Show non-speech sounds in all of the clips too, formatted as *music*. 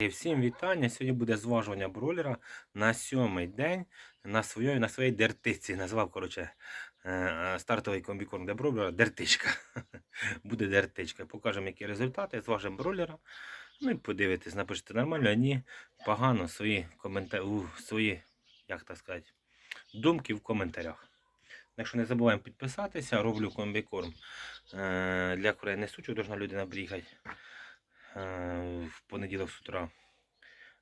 І Всім вітання. Сьогодні буде зважування бройлера на сьомий день на своїй, на своїй дертиці. Назвав, коротше, е, стартовий комбікорм для бройлера дертичка. *laughs* Буде дертичка. Покажемо, які результати. Зважимо бройлера. Ну і подивитись, напишете нормально, а ні, погано свої коментарі, свої, як так сказати, думки в коментарях. Так що не забуваємо підписатися, роблю комбікорм е, для курей несучого, должна людина приїхати е, в понеділок з утра.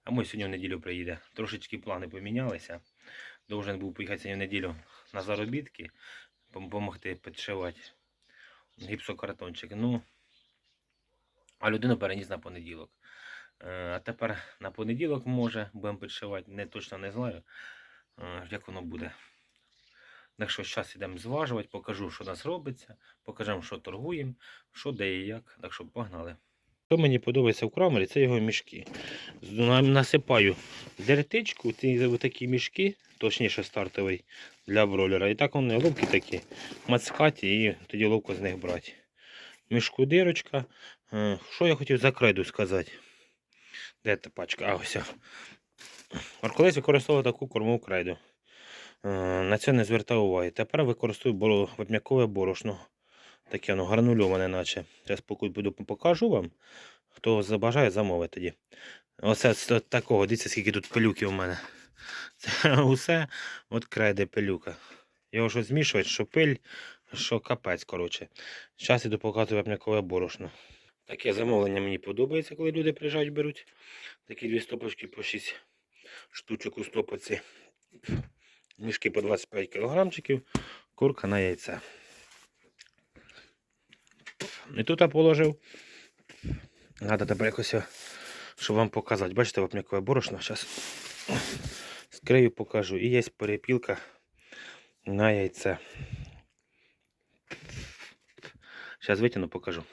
А мой сьогодні в неділю приїде. Трошечки плани помінялися. Должен був поїхати сьогодні в неділю на заробітки, допомогти підшивати гіпсокартончик. Ну, а людину переніс на понеділок. Е, А тепер на понеділок може будемо підшивати, не точно не знаю, е, як воно буде. Так що зараз йдемо зважувати, покажу, що у нас робиться, покажемо, що торгуємо, що де і як. Так що погнали. Що мені подобається в крамері, це його мішки. Насипаю дертичку, ці такі мішки, точніше стартовий для бройлера. І так вони ловкі такі, мацкаті, і тоді ловко з них брати. Мішку дирочка. Е, Що я хотів за крейду сказати? Де та пачка? А ось. От використовував таку кормову крейду. Е, На це не звертав уваги. Тепер використовую вапнякове борошно. Таке воно гранульоване, наче. Зараз поки буду покажу вам. Хто забажає, замовить тоді. Оце з такого, дивіться, скільки тут пилюки у мене. *laughs* Це усе от крайде пилюка. Його що змішувати, що пиль, що капець, коротше. Зараз іду показую вапнякове борошно. Таке замовлення мені подобається, коли люди приїжджають, беруть. Такі дві стопочки по 6 штучок у стопоці. Мішки по 25 кілограмчиків, курка на яйце. І тут положив. Надо тепер якось, щоб вам показати. Бачите, вапнякове борошно. Зараз скрию, покажу. І є перепілка на яйце. Зараз витягну, покажу.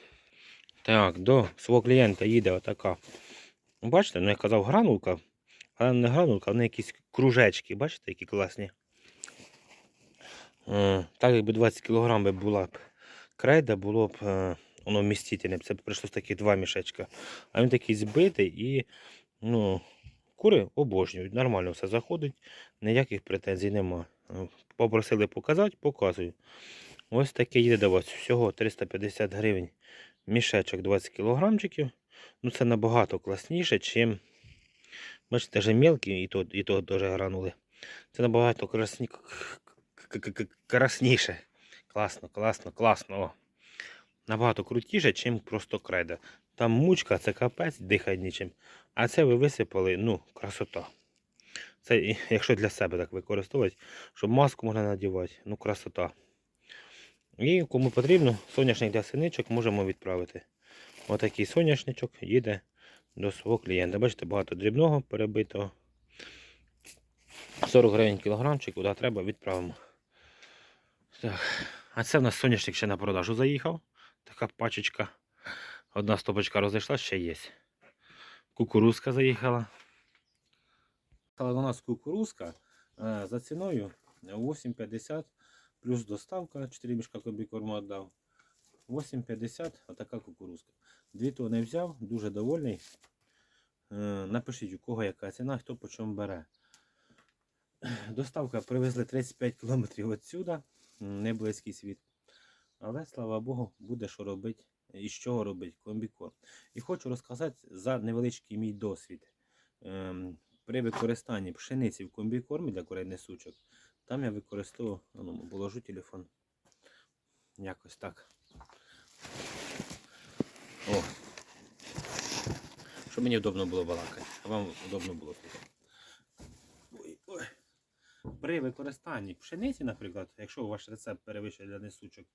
Так, до свого клієнта їде отака. Бачите, ну я казав гранулка, але не гранулка, а не якісь кружечки. Бачите, які класні. Так якби 20 кг була б крейда, було б е, воно вмістительне. Це б прийшло такі два мішечка. А він такий збитий і ну, кури обожнюють. Нормально все заходить, ніяких претензій нема. Е, Попросили показати, показую. Ось таке їде до вас. Всього 350 гривень. Мішечок 20 кілограмчиків. Ну це набагато класніше, чим. Бачите, вже мелкі і то, і то теж гранули. Це набагато красні... красніше. Класно, класно, класно. О. Набагато крутіше, чим просто крейда. Там мучка, це капець, дихає нічим. А це ви висипали, ну, красота. Це якщо для себе так використовувати, щоб маску можна надівати, ну красота. І кому потрібно, соняшник для синичок можемо відправити. Отакий соняшничок їде до свого клієнта. Бачите, багато дрібного перебитого. 40 гривень кілограмчик, куди треба, відправимо. Так. А це в нас соняшник ще на продажу заїхав. Така пачечка. Одна стопочка розійшла, ще є. Кукурузка заїхала. Але у нас кукурузка е, за ціною 8,50 плюс доставка, 4 мішка комбікорму віддав. 8,50 отака кукурузка. Дві тони взяв, дуже довольний. Е, Напишіть, у кого яка ціна, хто по чому бере. Доставка привезли 35 км відсюди, не близький світ. Але слава Богу, буде що робити і з чого робити комбікорм. І хочу розказати за невеличкий мій досвід. Ем, При використанні пшениці в комбікормі для курей несучок, там я використовував, а ну, положу телефон. Якось так. О. Щоб мені удобно було балакати, а вам удобно було слухати. При використанні пшениці, наприклад, якщо ваш рецепт перевищує для несучок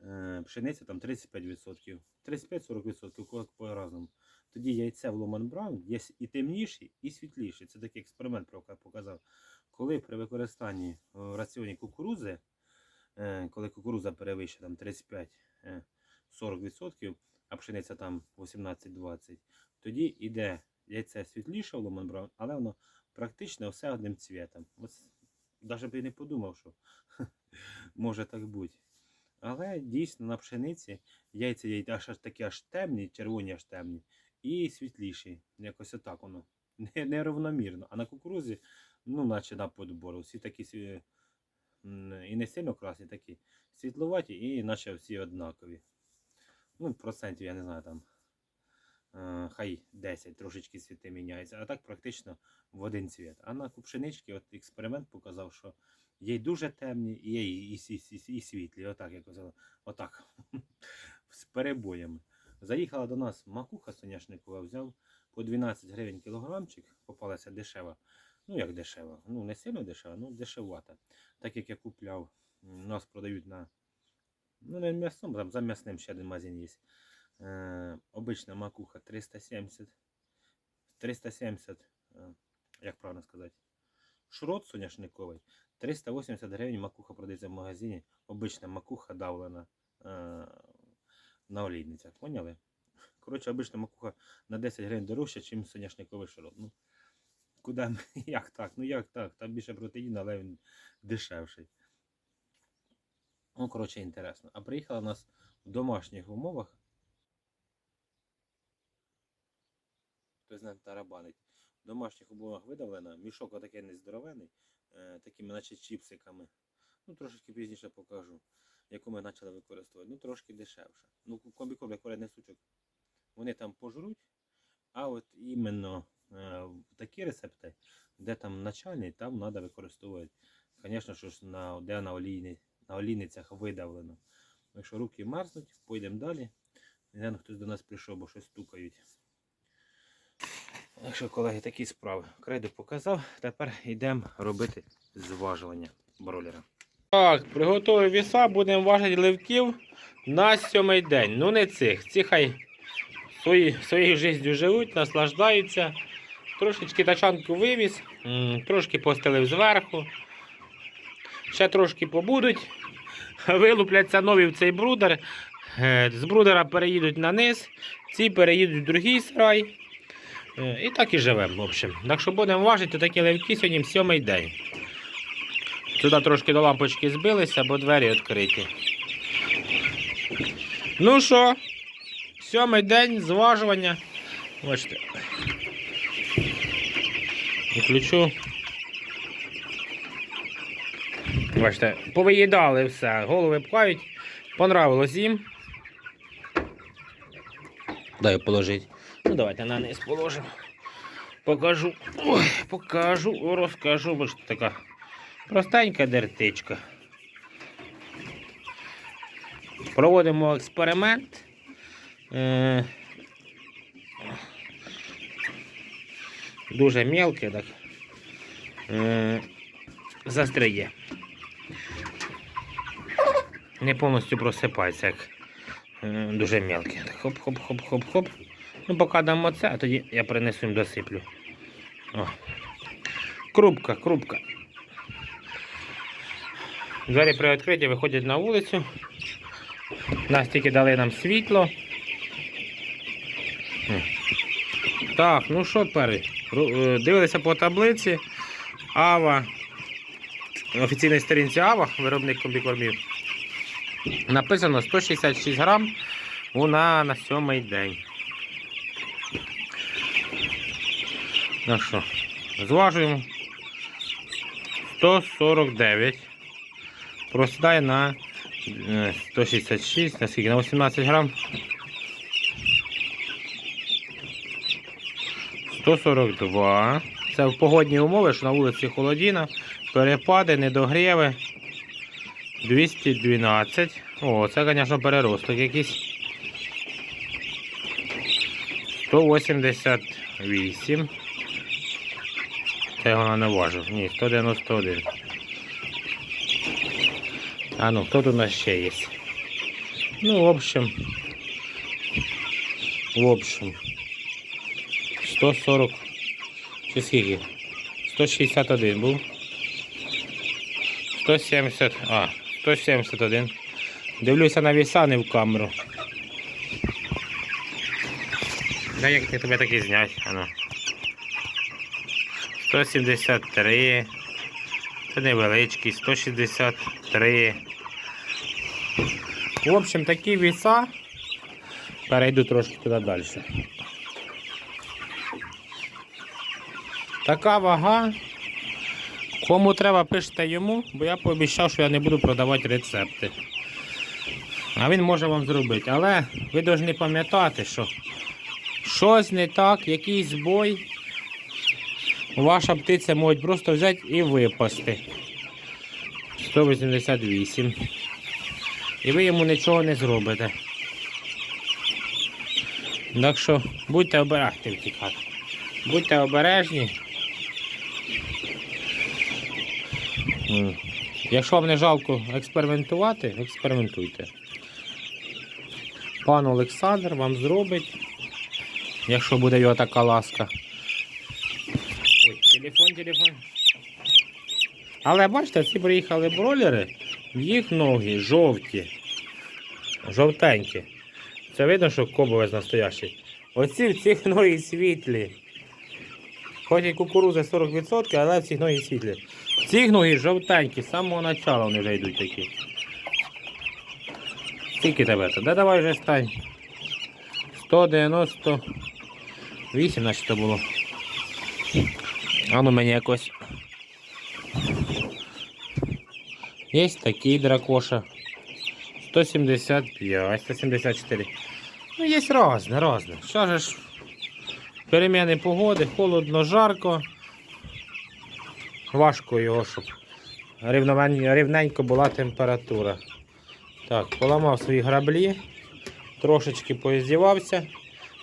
е, пшениці там 35%, 35-40%, кого по-разному. Тоді яйце в Ломан Браун є і темніші, і світліші. Це такий експеримент прока- показав. Коли при використанні в раціоні кукурузи, е, коли кукуруза перевищує там 35-40%, а пшениця там 18-20%, тоді йде яйце світліше в Ломан Браун, але воно практично все одним цвітом. Ось навіть би не подумав, що *laughs* може так бути. Але дійсно на пшениці яйця є аж такі аж темні, червоні аж темні, і світліші. Якось отак воно. *laughs* Не- Нерівномірно. А на кукурузі, ну, наче на подбору. Всі такі і не сильно красні, такі світловаті, і наче всі однакові. Ну, процентів, я не знаю, там. Е, Хай 10 трошечки світи міняються, а так практично в один цвіт. А на пшенички от експеримент показав, що є й дуже темні, і є і, і, і, і, світлі. Отак, як казали, отак. *laughs* З перебоями. Заїхала до нас макуха соняшникова, взяв по 12 гривень кілограмчик, попалася дешева. Ну, як дешева? Ну, не сильно дешева, ну дешевата. Так як я купляв, нас продають на. Ну, не м'ясному, там за м'ясним ще один магазин є. Е, обична макуха 370. 370, е, як правильно сказати, шрот соняшниковий. 380 гривень макуха продається в магазині. Обична макуха давлена е, на олійницях. Поняли? Коротше, обична макуха на 10 гривень дорожча, ніж соняшниковий шрот. Ну, куди? *laughs* Як так? Ну як так? Там більше протеїну, але він дешевший. Ну, коротше, інтересно. А приїхала нас в домашніх умовах. Хтось тарабанить. В домашніх умовах видавлена. Мішок отакий нездоровений, е, такими, наче чіпсиками. Ну, трошки пізніше покажу, яку ми почали використовувати. Ну, трошки дешевше. Ну, комбікорм, як варений сучок, вони там пожруть, а от іменно е, такі рецепти, де там начальний, там треба використовувати. Звісно, що ж на, де на, олійні, на олійницях видавлено. Якщо руки мерзнуть, поїдемо далі. Наверно, хтось до нас прийшов, бо щось стукають. Якщо, колеги, такі справи. Кредо показав, тепер йдемо робити зважування бролера. Так, приготую віса, будемо важити ливків на сьомий день. Ну не цих. Ці хай свої, своєю життю живуть, наслаждаються. Трошечки тачанку вивіз, трошки постелив зверху. Ще трошки побудуть. Вилупляться нові в цей брудер. Е, З брудера переїдуть на низ, ці переїдуть в другий сарай. Е, І так і живемо, в общем. Так що будемо важити такі левки сьогодні сьомий день. Сюди трошки до лампочки збилися, бо двері відкриті. Ну що, сьомий день зважування. Бачите. Включу. Бачите, повиїдали все, голови пхають. Понравилось їм. Дай положити. Давайте на низ положимо. Покажу. Ой, покажу, розкажу. Бачите, така простенька дертичка. Проводимо експеримент. Е, Дуже мелкий, так. Е, Застряє. Не повністю просипається, як е, дуже. Так, хоп-хоп-хоп-хоп-хоп. Ну, поки дамо це, а тоді я принесу їм досиплю. О. Крупка, крупка. Двері при відкритті виходять на вулицю. Нас тільки дали нам світло. Так, ну що тепер? Е, Дивилися по таблиці. Ава. На офіційній сторінці Ава, виробник комбікормів. Написано 166 грам вона на сьомий день. Ну що, зважуємо 149. Просідає на е, 166, на скільки? На 18 грам. 142. Це в погодні умови, що на вулиці холодіна, перепади, недогріви. 212. О, це, звісно, переросток якийсь. 188. Це вона не важив. Ні, 191. А ну, хто тут у нас ще є? Ну, в общем. В общем. 140. Чи скільки? 161 був. 170. А, 171. Дивлюся на віса, не в камеру. Да як тебе таки знять, ану. 173, це невеличкий, 163. В общем, такі віса. Перейду трошки туди далі. Така вага. Кому треба, пишете йому, бо я пообіцяв, що я не буду продавати рецепти. А він може вам зробити. Але ви повинні пам'ятати, що щось не так, якийсь бой. Ваша птиця може просто взяти і випасти. 188. І ви йому нічого не зробите. Так що будьте обережні втікати. Будьте обережні. Якщо вам не жалко експериментувати, експериментуйте. Пан Олександр вам зробить, якщо буде його така ласка. Телефон, телефон. Але бачите, ці приїхали бролери, їх ноги жовті, жовтенькі. Це видно, що кобовець настоящий. Оці в цих ноги світлі. Хоч і кукуруза 40%, але в цих ноги світлі. Цих ноги жовтенькі, з самого начала вони вже йдуть такі. Скільки тебе то? Да давай вже стань. 198, значить то було. А ну мені якось. Є такий дракоша. 175, 174. Ну, є різне, різне. Що ж, переміни погоди, холодно, жарко. Важко його, щоб рівненько була температура. Так, поламав свої граблі, трошечки поіздівався.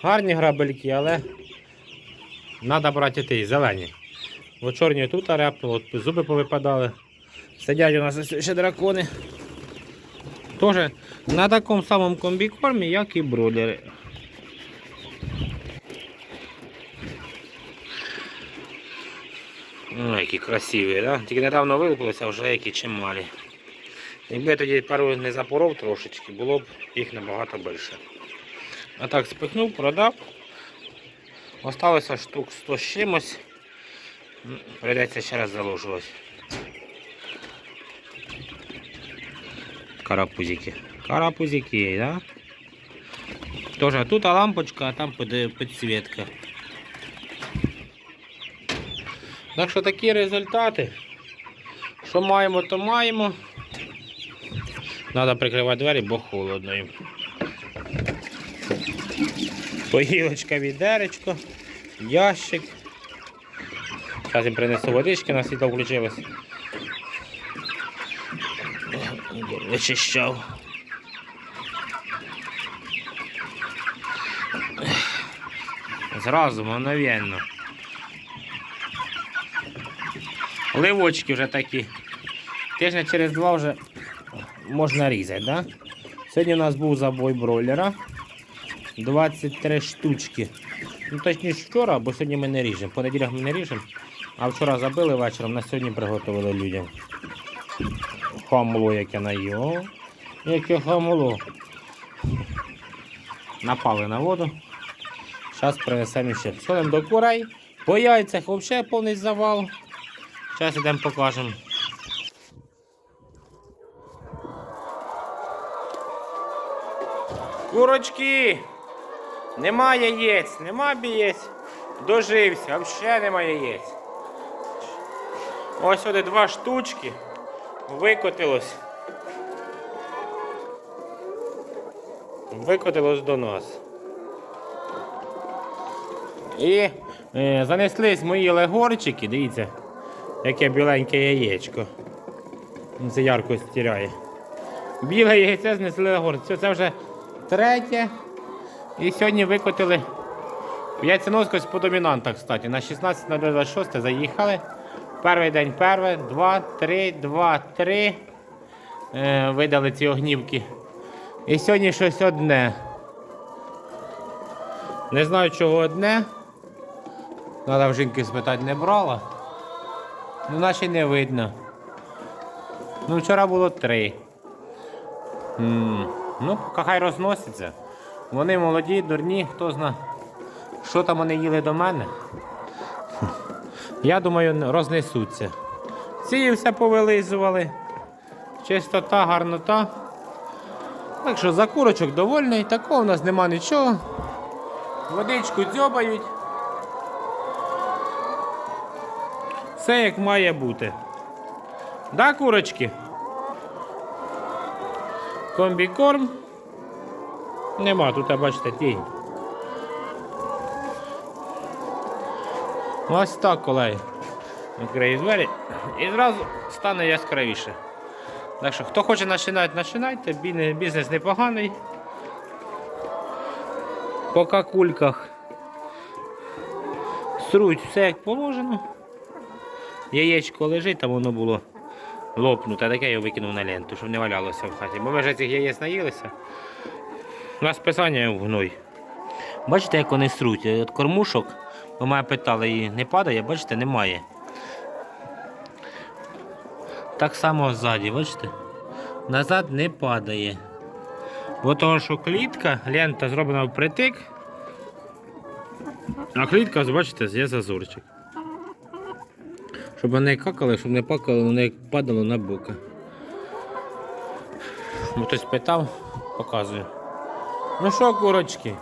Гарні грабельки, але треба брати ті зелені. Бо чорні тут репнуло, зуби повипадали. Сидять у нас ще дракони. Тоже на такому самому комбікормі, як і бройлери. Ну, які красиві, да? Тільки недавно вилупилися, а вже які чималі. Якби я тоді пару не запоров трошечки, було б їх набагато більше. А так спихнув, продав. Осталося штук 100 з чимось. М, Прийдеться ще раз заложувати. Карапузики. Карапузики, да? Тоже тут лампочка, а там підсвітка. Так що такі результати. Що маємо, то маємо. Треба прикривати двері, бо холодно їм. Поїлочка відеречко, ящик. Зараз їм принесу водички, на світло включилось. Вичищав. Зразу, мгновенно. Ливочки вже такі. Тижня через два вже можна різати, да? Сьогодні у нас був забой бройлера. 23 штучки. Ну, точніше вчора, бо сьогодні ми не ріжемо. По неділях ми не ріжемо. А вчора забили вечором, на сьогодні приготували людям. Хамло, яке наїло. Яке хамло. Напали на воду. Зараз принесемо ще. Сходимо до курей. По яйцях взагалі повний завал. Зараз йдемо покажемо. Курочки! Нема яєць, нема яєць. Дожився, взагалі нема яєць. Ось сюди два штучки. Викотилось. Викотилось до нас. І е, занеслись мої легорчики, дивіться, яке біленьке яєчко. Ну, Це ярко стіряє. Біле яйце знесли легор. Це, вже третє. І сьогодні викотили яйценоскость по домінантах, кстати. На 16.026 заїхали. Перший день перше, два, три, два, три. Е, видали ці огнівки. І сьогодні щось одне. Не знаю, чого одне. Треба в жінки спитати, не брала. Ну, наче не видно. Ну, вчора було три. М, Ну, хай розноситься. Вони молоді, дурні, хто зна, що там вони їли до мене. Я думаю, рознесуться. Ці все повилизували. Чистота, гарнота. Так що за курочок довольний, такого у нас нема нічого. Водичку дзьобають. Все як має бути. Да, курочки? Комбікорм. Нема, тут, бачите, тінь. Ось так, колеги. Відкрию двері і зразу стане яскравіше. Так що, хто хоче починати, починайте. Бізнес непоганий. По какульках. Сруть все як положено. Яєчко лежить, там воно було лопнуте, таке я викинув на ленту, щоб не валялося в хаті. Бо ми вже цих яєць наїлися. У нас писання в гной. Бачите, як вони сруть? От кормушок, ми мене питали, і не падає, бачите, немає. Так само ззаді, бачите? Назад не падає. Бо того, що клітка, лента зроблена впритик. А клітка, бачите, є зазорчик. Щоб вони какали, щоб не пакали, вони падало на боки. Бо хтось питав, показую. Ну що, курочки?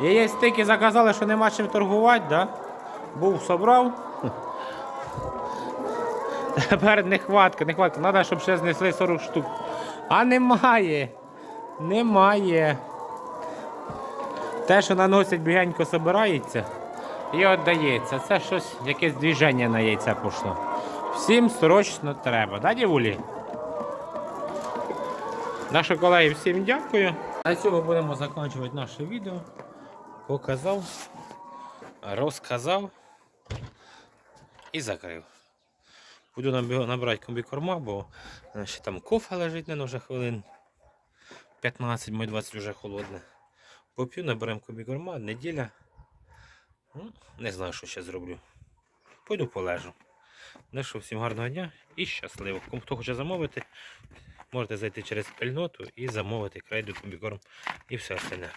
Яєць тільки заказали, що нема чим торгувати, да? Був, собрав. Тепер нехватка, нехватка. Треба, щоб ще знесли 40 штук. А немає. Немає. Те, що наносять бігенько собирається і віддається. Це щось, якесь движення на яйця пішло. Всім срочно треба, да, дівулі? Наші колеги, всім дякую. На цьому будемо закінчувати наше відео. Показав, розказав і закрив. Буду набирати комбікорма, бо ще там кофе лежить, не вже хвилин 15, мой 20 вже холодне. Поп'ю, наберемо комбікорма, неділя. Ну, не знаю, що ще зроблю. Пойду полежу. Ну всім гарного дня і щасливо. Кому хто хоче замовити, можете зайти через спільноту і замовити крейду комбікорм і все остальне.